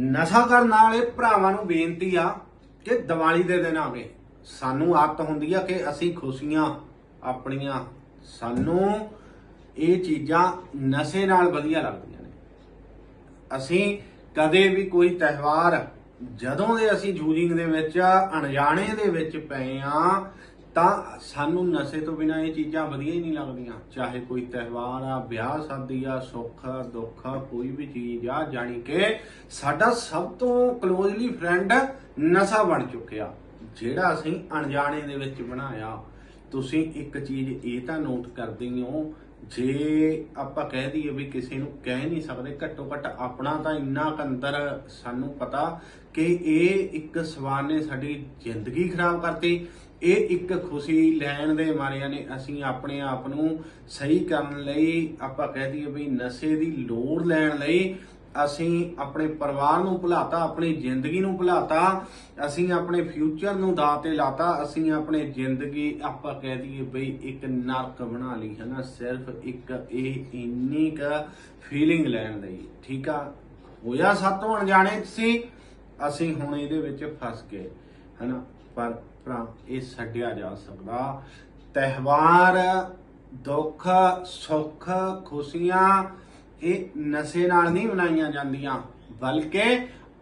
ਨਸ਼ਾ ਕਰਨ ਵਾਲੇ ਭਰਾਵਾਂ ਨੂੰ ਬੇਨਤੀ ਆ ਕਿ ਦੀਵਾਲੀ ਦੇ ਦਿਨ ਆਵੇ। ਸਾਨੂੰ ਆਦਤ ਹੁੰਦੀ ਆ ਕਿ ਅਸੀਂ ਖੁਸ਼ੀਆਂ ਆਪਣੀਆਂ, ਸਾਨੂੰ ਇਹ ਚੀਜ਼ਾਂ ਨਸ਼ੇ ਨਾਲ ਵਧੀਆ ਲੱਗਦੀਆਂ ਨੇ। ਅਸੀਂ ਕਦੇ ਵੀ ਕੋਈ ਤਿਉਹਾਰ, ਜਦੋਂ ਦੇ ਅਸੀਂ ਜੂਜਿੰਗ ਦੇ ਵਿੱਚ, ਅਣਜਾਣੇ ਦੇ ਵਿੱਚ ਪਏ ਆ ਤਾਂ ਸਾਨੂੰ ਨਸ਼ੇ ਤੋਂ ਬਿਨਾ ਇਹ ਚੀਜ਼ਾਂ ਵਧੀਆ ਹੀ ਨਹੀਂ ਲੱਗਦੀਆਂ। ਚਾਹੇ ਕੋਈ ਤਿਉਹਾਰ ਆ, ਵਿਆਹ ਸ਼ਾਦੀ ਆ, ਸੁੱਖ, ਦੁੱਖ, ਕੋਈ ਵੀ ਚੀਜ਼ ਆ, ਜਾਣੀ ਕਿ ਸਾਡਾ ਸਭ ਤੋਂ ਕਲੋਜ਼ਲੀ ਫਰੈਂਡ ਨਸ਼ਾ ਬਣ ਚੁੱਕਿਆ। ਜਿਹੜਾ ਅਸੀਂ ਅਣਜਾਣੇ ਦੇ ਵਿੱਚ ਬਣਾਇਆ। ਤੁਸੀਂ ਇੱਕ ਚੀਜ਼ ਇਹ ਤਾਂ ਨੋਟ ਕਰਦੇ ਹੋ, ਜੇ ਆਪਾਂ ਕਹਿ ਦਈਏ ਵੀ ਕਿਸੇ ਨੂੰ ਕਹਿ ਨਹੀਂ ਸਕਦੇ, ਘੱਟੋ ਘੱਟ ਆਪਣਾ ਤਾਂ ਇੰਨਾ ਕੁ ਅੰਦਰ ਸਾਨੂੰ ਪਤਾ ਕਿ ਇਹ ਇੱਕ ਸਵਾਲ ਨੇ ਸਾਡੀ ਜ਼ਿੰਦਗੀ ਖਰਾਬ ਕਰਤੀ। ਇਹ ਇੱਕ ਖੁਸ਼ੀ ਲੈਣ ਦੇ ਮਾਰਿਆਂ ਨੇ ਅਸੀਂ ਆਪਣੇ ਆਪ ਨੂੰ ਸਹੀ ਕਰਨ ਲਈ ਆਪਾਂ ਕਹਿ ਦਈਏ ਵੀ ਨਸ਼ੇ ਦੀ ਲੋੜ ਲੈਣ ਲਈ ਅਸੀਂ ਆਪਣੇ ਪਰਿਵਾਰ ਨੂੰ ਭੁਲਾਤਾ, ਆਪਣੀ ਜ਼ਿੰਦਗੀ ਨੂੰ ਭੁਲਾਤਾ, ਅਸੀਂ ਆਪਣੇ ਫਿਊਚਰ ਨੂੰ ਦਾਅ ਤੇ ਲਾਤਾ, ਅਸੀਂ ਆਪਣੇ ਜ਼ਿੰਦਗੀ ਆਪਾਂ ਕਹਿ ਦਈਏ ਬਈ ਇੱਕ ਨਰਕ ਬਣਾ ਲਈ, ਹੈ ਨਾ? ਸਿਰਫ ਇੱਕ ਇਹ ਇੰਨੀ ਕ ਫੀਲਿੰਗ ਲੈਣ ਲਈ, ਠੀਕ ਆ? ਹੋਇਆ ਸਾਤੋਂ ਅਣਜਾਣੇ 'ਚ ਸੀ, ਅਸੀਂ ਹੁਣ ਇਹਦੇ ਵਿੱਚ ਫਸ ਗਏ ਹਨਾ ਪਰ ਭਰਾ ਇਹ ਛੱਡਿਆ ਜਾ ਸਕਦਾ। ਤਿਉਹਾਰ ਦੁੱਖ, ਸੁੱਖ, ਖੁਸ਼ੀਆਂ ਇਹ ਨਸ਼ੇ ਨਾਲ ਨਹੀਂ ਮਨਾਈਆਂ ਜਾਂਦੀਆਂ, ਬਲਕਿ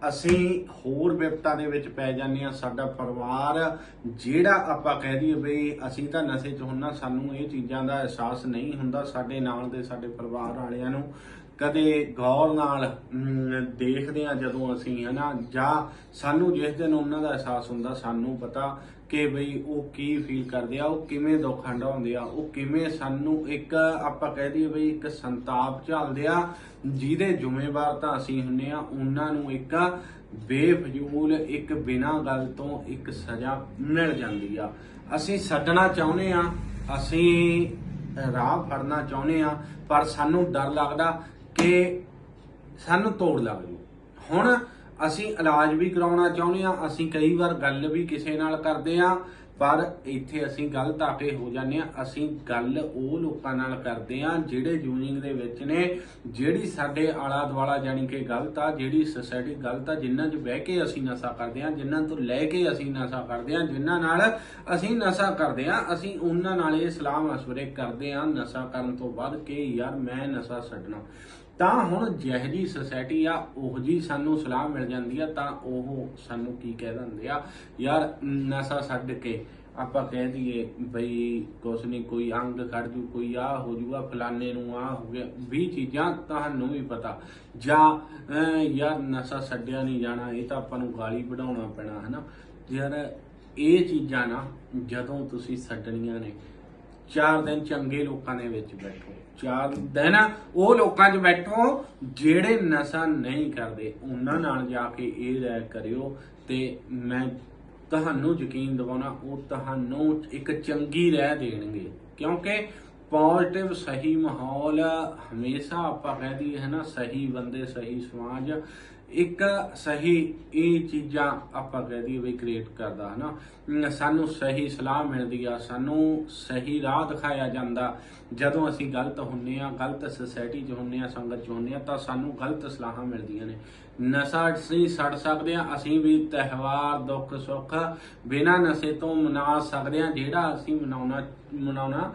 ਅਸੀਂ ਹੋਰ ਵਿਪਤਾ ਦੇ ਵਿੱਚ ਪੈ ਜਾਂਦੇ ਆ ਸਾਡਾ ਪਰਿਵਾਰ ਜਿਹੜਾ ਆਪਾਂ ਕਹਿ ਦਈਏ ਬਈ ਅਸੀਂ ਤਾਂ ਨਸ਼ੇ 'ਚ ਹੁੰਨਾ ਸਾਨੂੰ ਇਹ ਚੀਜ਼ਾਂ ਦਾ ਅਹਿਸਾਸ ਨਹੀਂ ਹੁੰਦਾ ਸਾਡੇ ਨਾਲ ਦੇ, ਸਾਡੇ ਪਰਿਵਾਰ ਵਾਲਿਆਂ ਨੂੰ। ਕਦੇ ਗੌਰ ਨਾਲ ਦੇਖਦੇ ਆ ਜਦੋਂ ਅਸੀਂ, ਹਨਾ, ਜਾਂ ਸਾਨੂੰ ਜਿਸ ਦਿਨ ਉਹਨਾਂ ਦਾ ਅਹਿਸਾਸ ਹੁੰਦਾ, ਸਾਨੂੰ ਪਤਾ ਕਿ ਬਈ ਉਹ ਕੀ ਫੀਲ ਕਰਦੇ ਆ, ਉਹ ਕਿਵੇਂ ਦੁੱਖ ਹੰਡਾਉਂਦੇ ਆ, ਉਹ ਕਿਵੇਂ ਸਾਨੂੰ ਇੱਕ, ਆਪਾਂ ਕਹਿ ਦਈਏ ਬਈ ਇੱਕ ਸੰਤਾਪ ਝੱਲਦੇ ਆ, ਜਿਹਦੇ ਜ਼ਿੰਮੇਵਾਰ ਤਾਂ ਅਸੀਂ ਹੁੰਨੇ ਆ, ਉਹਨਾਂ ਨੂੰ ਇੱਕ ਬੇਫਜ਼ੂਲ, ਇੱਕ ਬਿਨਾਂ ਗੱਲ ਤੋਂ ਇੱਕ ਸਜ਼ਾ ਮਿਲ ਜਾਂਦੀ ਆ। ਅਸੀਂ ਛੱਡਣਾ ਚਾਹੁੰਦੇ ਆ, ਅਸੀਂ ਰਾਹ ਫੜਨਾ ਚਾਹੁੰਦੇ ਆ, ਪਰ ਸਾਨੂੰ ਡਰ ਲੱਗਦਾ ਕਿ ਸਾਨੂੰ ਤੋੜ ਲੱਗ ਜੂ ਹੁਣ ਅਸੀਂ ਇਲਾਜ ਵੀ ਕਰਾਉਣਾ ਚਾਹੁੰਦੇ ਆ ਅਸੀਂ ਕਈ ਵਾਰ ਗੱਲ ਵੀ ਕਿਸੇ ਨਾਲ ਕਰਦੇ ਆ ਪਰ ਇੱਥੇ ਅਸੀਂ ਗਲਤ ਆ ਕੇ ਹੋ ਜਾਂਦੇ ਆ ਅਸੀਂ ਗੱਲ ਉਹ ਲੋਕਾਂ ਨਾਲ ਕਰਦੇ ਆ ਜਿਹੜੇ ਯੂਨਿੰਗ ਦੇ ਵਿੱਚ ਨੇ, ਜਿਹੜੀ ਸਾਡੇ ਆਲਾ ਦੁਆਲਾ ਜਾਣੀ ਕਿ ਗਲਤ ਆ, ਜਿਹੜੀ ਸੋਸਾਇਟੀ ਗਲਤ ਆ, ਜਿਨ੍ਹਾਂ 'ਚ ਬਹਿ ਕੇ ਅਸੀਂ ਨਸ਼ਾ ਕਰਦੇ ਆ ਜਿਨ੍ਹਾਂ ਤੋਂ ਲੈ ਕੇ ਅਸੀਂ ਨਸ਼ਾ ਕਰਦੇ ਆ ਜਿਨ੍ਹਾਂ ਨਾਲ ਅਸੀਂ ਨਸ਼ਾ ਕਰਦੇ ਆ ਅਸੀਂ ਉਹਨਾਂ ਨਾਲ ਇਹ ਸਲਾਹ ਮਸ਼ਵਰੇ ਕਰਦੇ ਆ ਨਸ਼ਾ ਕਰਨ ਤੋਂ ਬਾਅਦ ਕਿ, ਯਾਰ ਮੈਂ ਨਸ਼ਾ ਛੱਡਣਾ। ਤਾਂ ਹੁਣ ਜਿਹੋ ਜੀ ਸੋਸਾਇਟੀ ਆ, ਉਹ ਜੀ ਸਾਨੂੰ ਸਲਾਹ ਮਿਲ ਜਾਂਦੀ ਆ, ਤਾਂ ਉਹ ਸਾਨੂੰ ਕੀ ਕਹਿ ਦਿੰਦੇ ਆ? ਯਾਰ, ਨਸ਼ਾ ਛੱਡ ਕੇ ਆਪਾਂ ਕਹਿ ਦਈਏ ਬਈ ਕੁਛ ਨਹੀਂ ਕੋਈ ਅੰਗ ਖੜ ਜੂ, ਕੋਈ ਆ ਹੋ ਜੂਗਾ, ਫਲਾਣੇ ਨੂੰ ਆ ਹੋ ਗਿਆ 20 ਚੀਜ਼ਾਂ ਤੁਹਾਨੂੰ ਵੀ ਪਤਾ। ਜਾਂ ਯਾਰ ਨਸ਼ਾ ਛੱਡਿਆ ਨਹੀਂ ਜਾਣਾ, ਇਹ ਤਾਂ ਆਪਾਂ ਨੂੰ ਗਾਲੀ ਵਧਾਉਣਾ ਪੈਣਾ, ਹਨਾ? ਯਾਰ, ਇਹ ਚੀਜ਼ਾਂ ਨਾ ਜਦੋਂ ਤੁਸੀਂ ਛੱਡਣੀਆਂ ਨੇ, ਚਾਰ ਦਿਨ ਚੰਗੇ ਲੋਕਾਂ ਦੇ ਵਿੱਚ ਬੈਠੋ। ਚਾਰ ਦਿਨ ਉਹ ਲੋਕਾਂ 'ਚ ਬੈਠੋ, ਜਿਹੜੇ ਨਸ਼ਾ ਨਹੀਂ ਕਰਦੇ, ਉਹਨਾਂ ਨਾਲ ਜਾ ਕੇ ਇਹ ਰਹਿ ਕਰਿਓ ਤੇ ਮੈਂ ਤੁਹਾਨੂੰ ਯਕੀਨ ਦਿਵਾਉਣਾ, ਉਹ ਤੁਹਾਨੂੰ ਇੱਕ ਚੰਗੀ ਰਹਿ ਦੇਣਗੇ। ਕਿਉਂਕਿ ਪੋਜ਼ਿਟਿਵ ਸਹੀ ਮਾਹੌਲ ਹਮੇਸ਼ਾ ਆਪਾਂ ਕਹਿ ਦਈਏ ਹੈ ਨਾ ਸਹੀ ਬੰਦੇ ਸਹੀ ਸਮਾਜ ਇੱਕ ਸਹੀ ਇਹ ਚੀਜ਼ਾਂ ਆਪਾਂ ਕਹਿ ਦਈਏ ਵੀ ਕ੍ਰੀਏਟ ਕਰਦਾ ਹਨਾ ਅਮ ਸਾਨੂੰ ਸਹੀ ਸਲਾਹ ਮਿਲਦੀ ਆ ਸਾਨੂੰ ਸਹੀ ਰਾਹ ਦਿਖਾਇਆ ਜਾਂਦਾ ਜਦੋਂ ਅਸੀਂ ਗਲਤ ਹੁੰਨੇ ਆ ਗਲਤ ਸੋਸਾਇਟੀ 'ਚ ਹੁੰਨੇ ਆ ਸੰਗਤ 'ਚ ਹੁੰਨੇ ਆ ਤਾਂ ਸਾਨੂੰ ਗਲਤ ਸਲਾਹਾਂ ਮਿਲਦੀਆਂ ਨੇ ਨਸ਼ਾ ਅਸੀਂ ਛੱਡ ਸਕਦੇ ਆ ਅਸੀਂ ਵੀ ਤਿਉਹਾਰ ਦੁੱਖ ਸੁੱਖ ਬਿਨਾਂ ਨਸ਼ੇ ਤੋਂ ਮਨਾ ਸਕਦੇ ਆ ਜਿਹੜਾ ਅਸੀਂ ਮਨਾਉਣਾ ਮਨਾਉਣਾ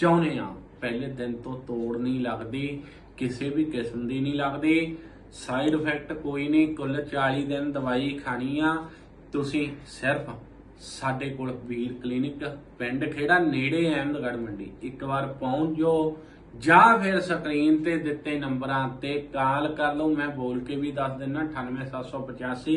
ਚਾਹੁੰਦੇ ਆ। ਪਹਿਲੇ ਦਿਨ ਤੋਂ ਤੋੜ ਨਹੀਂ ਲੱਗਦੀ, ਕਿਸੇ ਵੀ ਕਿਸਮ ਦੀ ਨਹੀਂ ਲੱਗਦੀ। ਸਾਈਡ ਇਫੈਕਟ ਕੋਈ ਨਹੀਂ, ਕੁੱਲ 40 ਦਿਨ ਦਵਾਈ ਖਾਣੀ ਆ। ਤੁਸੀਂ ਸਿਰਫ ਸਾਡੇ ਕੋਲ ਵੀਰ ਕਲੀਨਿਕ ਪਿੰਡ ਖੇੜਾ ਨੇੜੇ ਹੈ ਅਹਿਮਦਗੜ੍ਹ ਮੰਡੀ। ਇੱਕ ਵਾਰ ਪਹੁੰਚ ਜਾਓ ਜਾਂ ਫਿਰ ਸਕਰੀਨ ਤੇ ਦਿੱਤੇ ਨੰਬਰਾਂ ਤੇ ਕਾਲ ਕਰ ਲਓ। ਮੈਂ ਬੋਲ ਕੇ ਵੀ ਦੱਸ ਦਿੰਨਾ 98785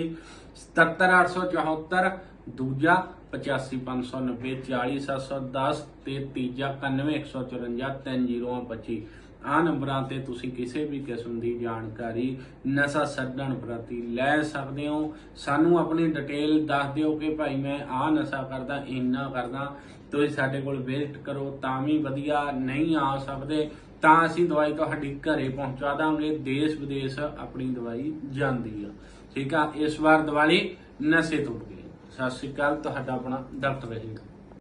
77874 ਦੂਜਾ 85590 40710 ਤੇ ਤੀਜਾ 9154 3025 ਆ ਨੰਬਰਾਂ ਤੇ ਤੁਸੀਂ ਕਿਸੇ ਵੀ ਕਿਸਮ ਦੀ ਜਾਣਕਾਰੀ ਨਸ਼ਾ ਛੱਡਣ ਪ੍ਰਤੀ ਲੈ ਸਕਦੇ ਹੋ। ਸਾਨੂੰ ਆਪਣੀ ਡਿਟੇਲ ਦੱਸ ਦਿਓ ਕਿ ਭਾਈ ਮੈਂ ਆ ਨਸ਼ਾ ਕਰਦਾ, ਇੰਨਾ ਕਰਦਾ। ਤੁਸੀਂ ਸਾਡੇ ਕੋਲ ਵਿਜ਼ਿਟ ਕਰੋ, ਤਾਂ ਵੀ ਵਧੀਆ। ਨਹੀਂ ਆ ਸਕਦੇ, ਤਾਂ ਅਸੀਂ ਦਵਾਈ ਤੁਹਾਡੀ ਘਰੇ ਪਹੁੰਚਾ ਦਾਂਗੇ। ਦੇਸ਼ ਵਿਦੇਸ਼ ਆਪਣੀ ਦਵਾਈ ਜਾਂਦੀ ਆ। ਠੀਕ ਆ? ਇਸ ਵਾਰ ਦੀਵਾਲੀ ਨਸ਼ੇ ਤੋਂ ਬਗੈਰ। ਸਤਿ ਸ਼੍ਰੀ ਅਕਾਲ, ਤੁਹਾਡਾ ਆਪਣਾ ਡਾਕਟਰ ਰਹੇਗਾ